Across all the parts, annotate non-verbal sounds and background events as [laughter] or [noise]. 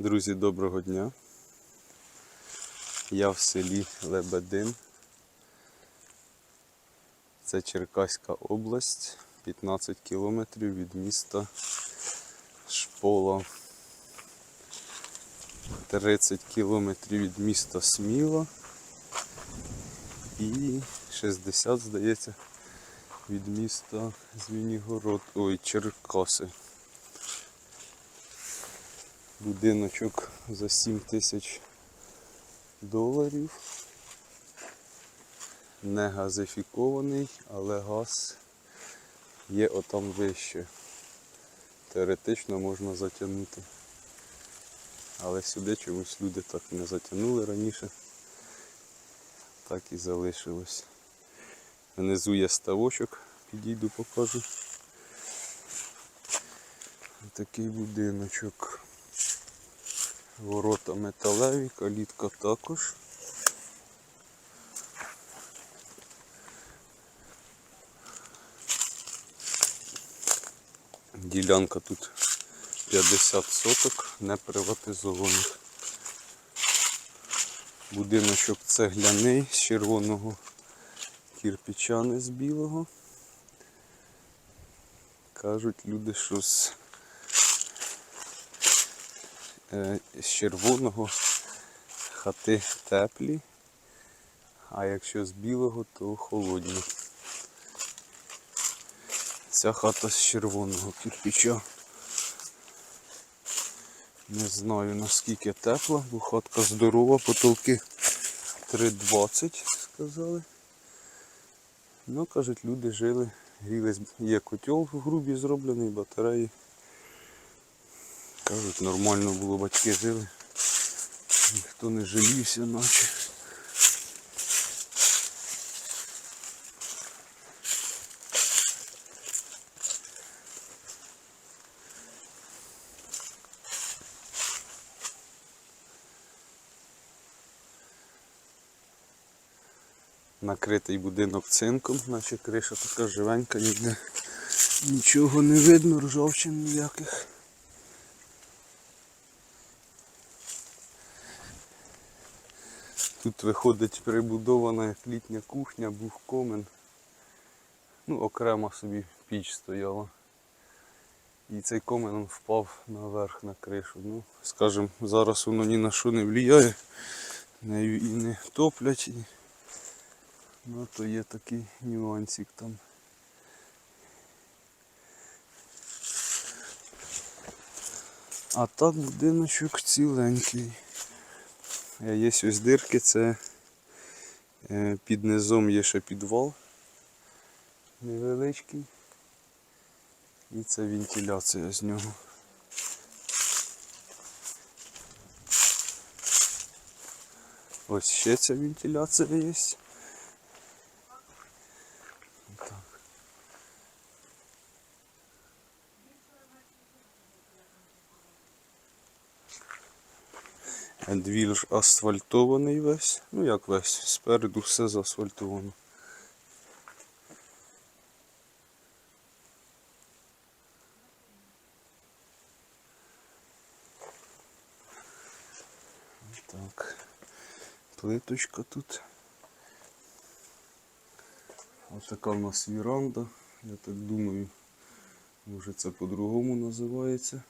Друзі, доброго дня. Я в селі Лебедин. Це Черкаська область, 15 кілометрів від міста Шпола. 30 кілометрів від міста Сміла і 60, здається, від міста Звінігород, ой, Черкаси. Будиночок за 7 тисяч доларів. Не газифікований, але газ є отам вище. Теоретично можна затягнути. Але сюди чомусь люди так не затягнули раніше. Так і залишилось. Внизу є ставочок, підійду покажу. Такий будиночок. Ворота металеві, калітка також. Ділянка тут 50 соток, не приватизованих. Будиночок цегляний з червоного кірпіча, не з білого. Кажуть люди, що з з червоного хати теплі, а якщо з білого, то холодні. Ця хата з червоного кирпича. Не знаю наскільки тепла, бо хатка здорова, потолки 3,20 сказали. Ну, кажуть, люди жили, грілись, є котел в грубі зроблений, батареї. Кажуть, нормально було, батьки жили. Ніхто не жалівся наче. Накритий будинок цинком, наче криша така живенька, ніде нічого не видно, ржавчин ніяких. Тут виходить прибудована як літня кухня, був комен. Ну, окремо собі піч стояла. І цей комен впав наверх на кришу. Ну, скажем, зараз воно ні на що не впливає. Нею і не топлять. І... Ну то є такий нюансик там. А так будиночок ціленький. Е, Є ось дирки, це е, під низом є ще підвал невеличкий. І це вентиляція з нього. Ось ще ця вентиляція є. Двір асфальтований весь. Ну як весь, спереду все заасфальтовано. Так. Плиточка тут. Ось така в нас віранда. Я так думаю, може це по-другому називається.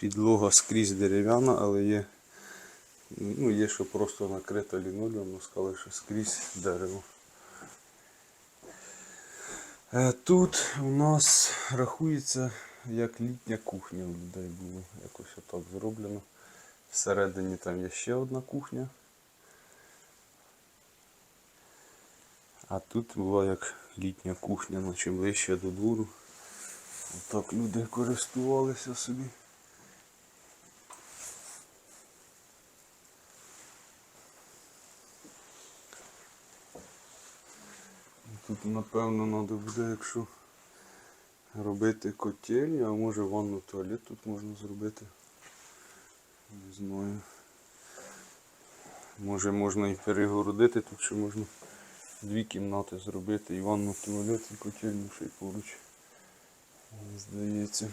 Підлога скрізь дерев'яна, але є, ну, є що просто накрита лінолеум, сказали, що скрізь дерево. Е, Тут у нас рахується як літня кухня у людей було. Якось отак зроблено. Всередині там є ще одна кухня. А тут була як літня кухня, наче ближче до двору. Отак люди користувалися собі. напевно треба буде, якщо робити котельню, а може ванну туалет тут можна зробити. Не знаю. Може можна і перегородити, тут ще можна дві кімнати зробити, і ванну туалет, і котельню ще й поруч. Здається.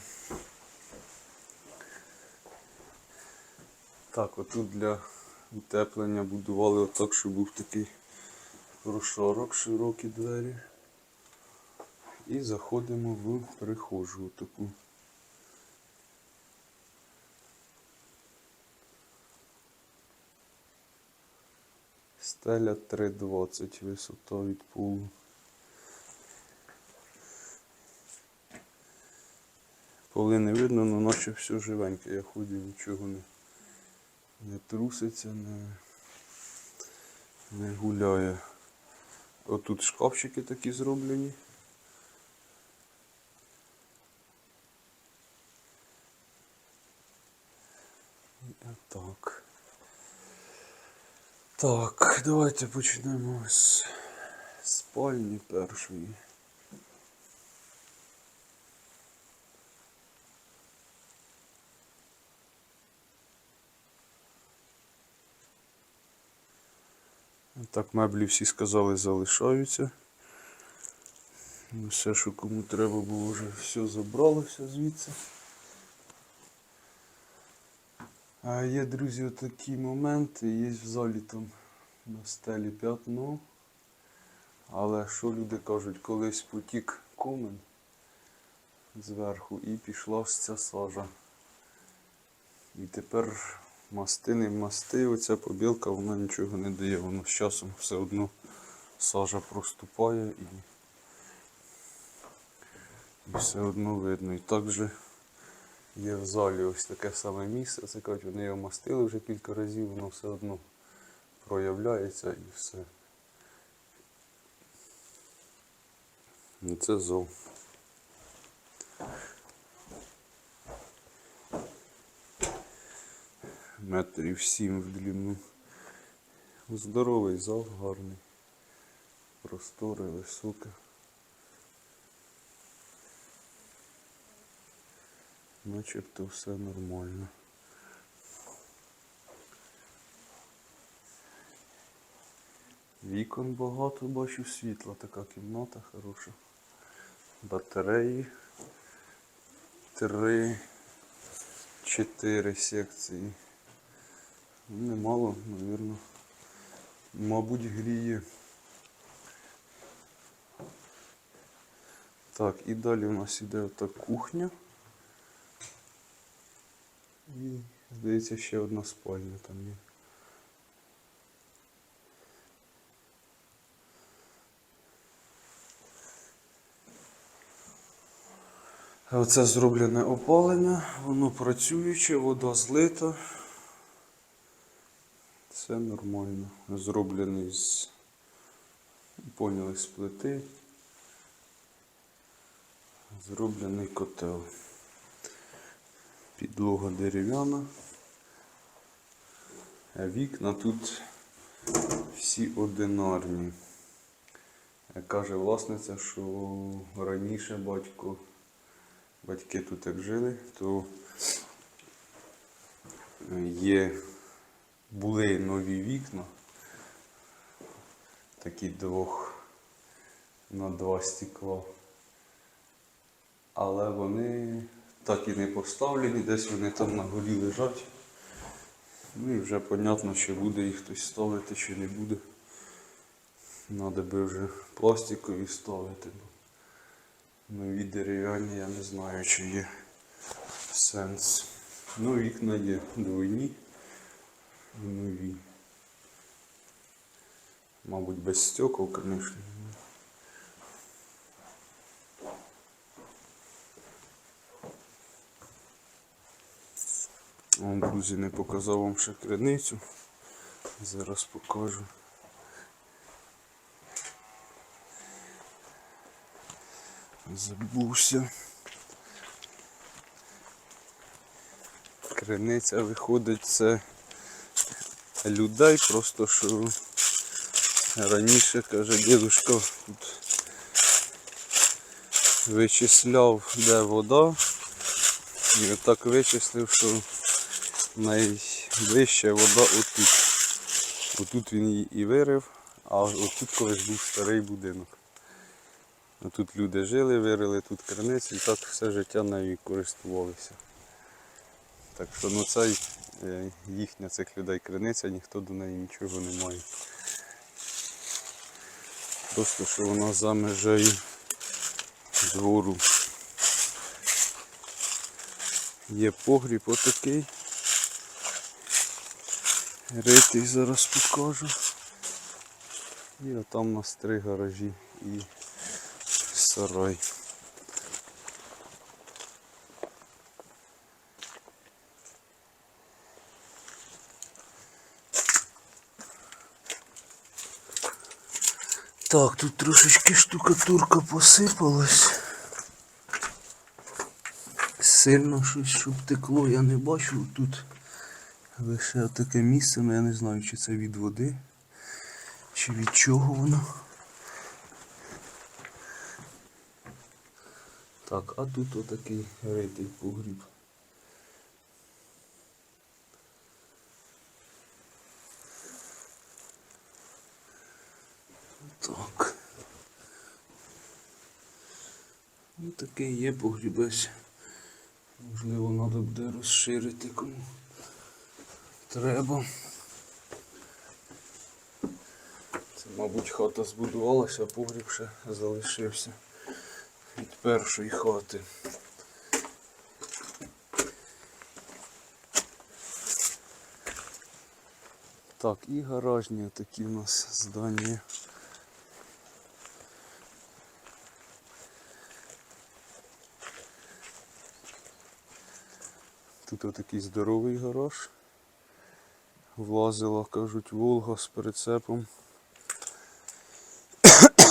Так, отут для утеплення будували отак, щоб був такий прошарок, широкі двері. І заходимо в прихожу таку. Стеля 3,20 висота від полу. Поли не видно, але наче все живеньке. Я ходив, нічого не, не труситься, не, не гуляє. Отут шкафчики такі зроблені. Так. Так, давайте почнемо з спальні першої. Так, меблі всі сказали залишаються. Все, що кому треба було, вже все забралося звідси. А є, друзі, такі моменти, є в залі там на стелі п'ятно. Але що люди кажуть, колись потік комен зверху і пішла ця сажа. І тепер масти не масти, оця побілка, вона нічого не дає, воно з часом все одно сажа проступає і, і все одно видно. І також є в залі ось таке саме місце. Це кажуть, вони його мастили вже кілька разів, воно все одно проявляється і все. І це зол. Метрів сім в длину. Здоровий зал, гарний. Просторе, високе. Начебто все нормально. Вікон багато бачу, світла, така кімната хороша. Батареї. Три, чотири секції. Немало, мабуть. Мабуть, гріє. Так, і далі у нас іде ота кухня. І, здається, ще одна спальня там є. Оце зроблене опалення, воно працююче, вода злита. Все нормально. Зроблений з, поняли, з плити. Зроблений котел. Підлога дерев'яна. Вікна тут всі одинарні. Каже власниця, що раніше батько, батьки тут як жили, то є, були нові вікна, такі двох на два стекла. Але вони так і не поставлені, десь вони там на горі лежать. Ну і вже понятно, чи буде їх хтось ставити, чи не буде. Надо би вже пластикові ставити. бо Нові дерев'яні, я не знаю, чи є сенс. Ну, вікна є двойні і нові. Мабуть, без стекол, звісно. Вам, друзі, не показав вам ще криницю. Зараз покажу. Забувся. Криниця виходить це людей, просто що раніше, каже, дідушка тут вичисляв, де вода. І отак вичислив, що найближча вода отут. Отут він її і вирив, а отут колись був старий будинок. Тут люди жили, вирили тут криницю і так все життя нею користувалися. Так що ну цей їхня цих людей криниця, ніхто до неї нічого не має. Просто що вона за межею двору. Є погріб отакий. Ритий зараз покажу. І отам у нас три гаражі і сарай. Так, тут трошечки штукатурка посипалась. Сильно щось, щоб текло, я не бачу тут. Лише таке місце, але я не знаю, чи це від води, чи від чого воно. Так, а тут отакий ритий погріб. Ось такий є погрібець. Можливо, треба буде розширити кому треба. Це, мабуть, хата збудувалася, а погріб ще залишився від першої хати. Так, і гаражні такі у нас здання. Тут отакий здоровий гараж. Влазила, кажуть, Волга з прицепом.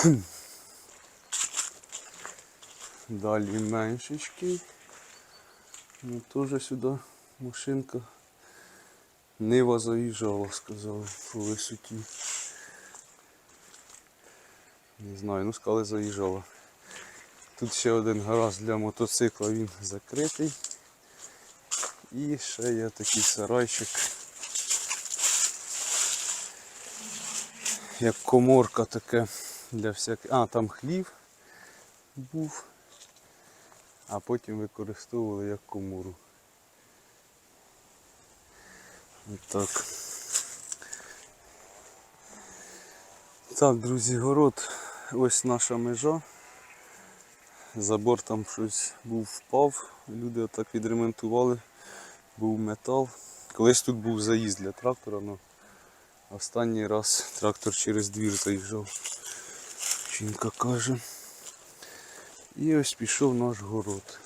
[coughs] Далі меншечкий. Ну, теж сюди машинка. Нива заїжджала, сказали, по висоті. Не знаю, ну сказали заїжджала. Тут ще один гараж для мотоцикла, він закритий. І ще є такий сарайчик. Як коморка таке для всяких. А, там хлів був, а потім використовували як комору. Так. Так, друзі, город, ось наша межа. Забор там щось був впав, люди отак відремонтували, був метал. Колись тут був заїзд для трактора, але останній раз трактор через двір заїжджав. Жінка каже. І ось пішов наш город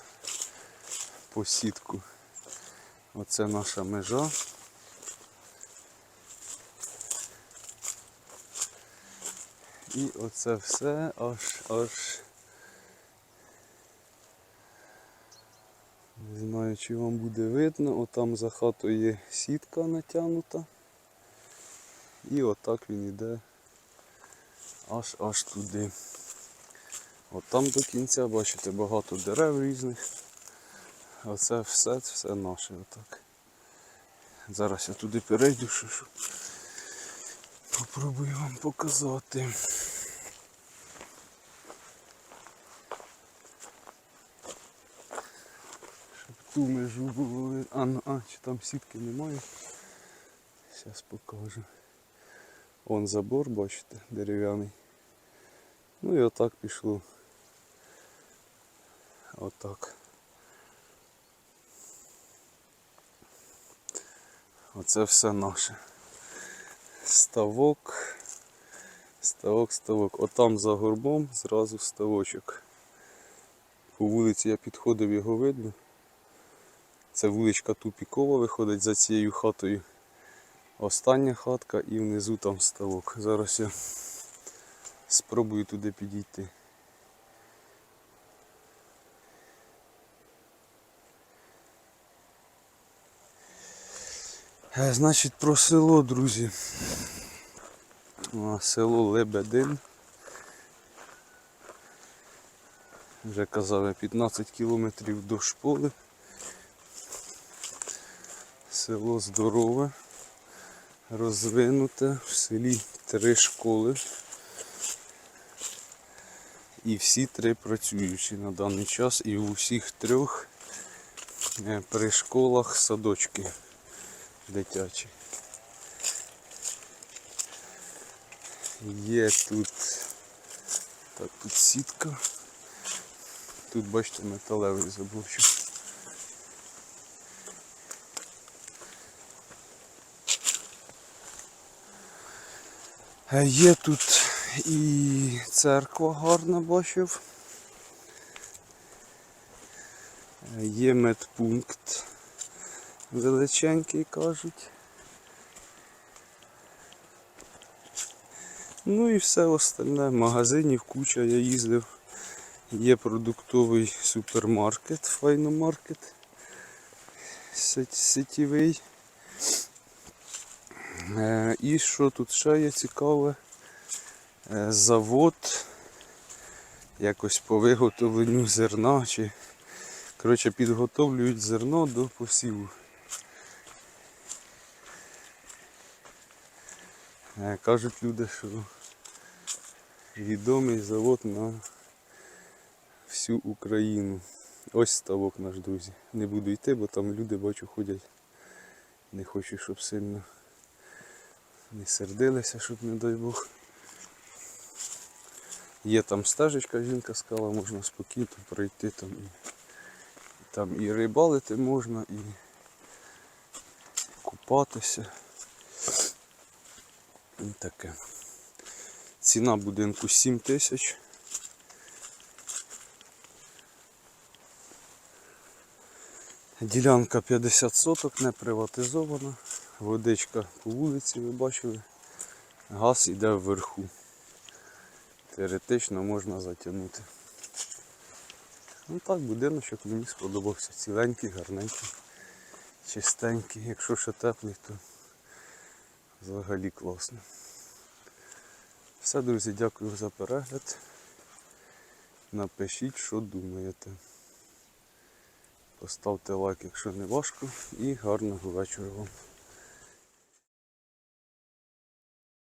по сітку. Оце наша межа. І оце все аж аж. Не знаю, чи вам буде видно, отам за хатою є сітка натягнута. І отак він йде аж аж туди. От там до кінця, бачите, багато дерев різних. Оце все, все наше отак. Зараз я туди перейду, що, що попробую вам показати. Ту межу було. А, ну, а, чи там сітки немає? Зараз покажу. Вон забор, бачите, дерев'яний. Ну і отак пішло. Отак. Оце все наше. Ставок. Ставок, ставок. Отам за горбом зразу ставочок. По вулиці я підходив, його видно. Це вуличка тупікова виходить за цією хатою. Остання хатка і внизу там ставок. Зараз я спробую туди підійти. Е, Значить про село, друзі. Село Лебедин. Вже казав я 15 кілометрів до школи. Село здорове, розвинуте, в селі три школи. І всі три працюючі на даний час. І в усіх трьох е, при школах садочки. дитячі. Є тут. Так, тут сітка. Тут бачите металевий заборчик. Є тут і церква гарна бачив. Е, Є медпункт величенький, кажуть. Ну і все остальне. Магазинів куча я їздив. Є продуктовий супермаркет, файномаркет сет- сетєвий. Е, І що тут ще є цікаве? Е, Завод якось по виготовленню зерна чи коротше підготовлюють зерно до посіву. Е, Кажуть люди, що відомий завод на всю Україну. Ось ставок наш, друзі. Не буду йти, бо там люди бачу ходять. Не хочу, щоб сильно не сердилися, щоб не дай Бог. Є там стежечка, жінка сказала, можна спокійно пройти там і, там і рибалити можна, і купатися. І таке. Ціна будинку 7 тисяч. Ділянка 50 соток, не приватизована. Водичка по вулиці, ви бачили. Газ іде вверху. Теоретично можна затягнути. Ну так, будиночок мені сподобався. Ціленький, гарненький, чистенький. Якщо ще теплий, то взагалі класно. Все, друзі, дякую за перегляд. Напишіть, що думаєте. Поставте лайк, якщо не важко, і гарного вечора вам.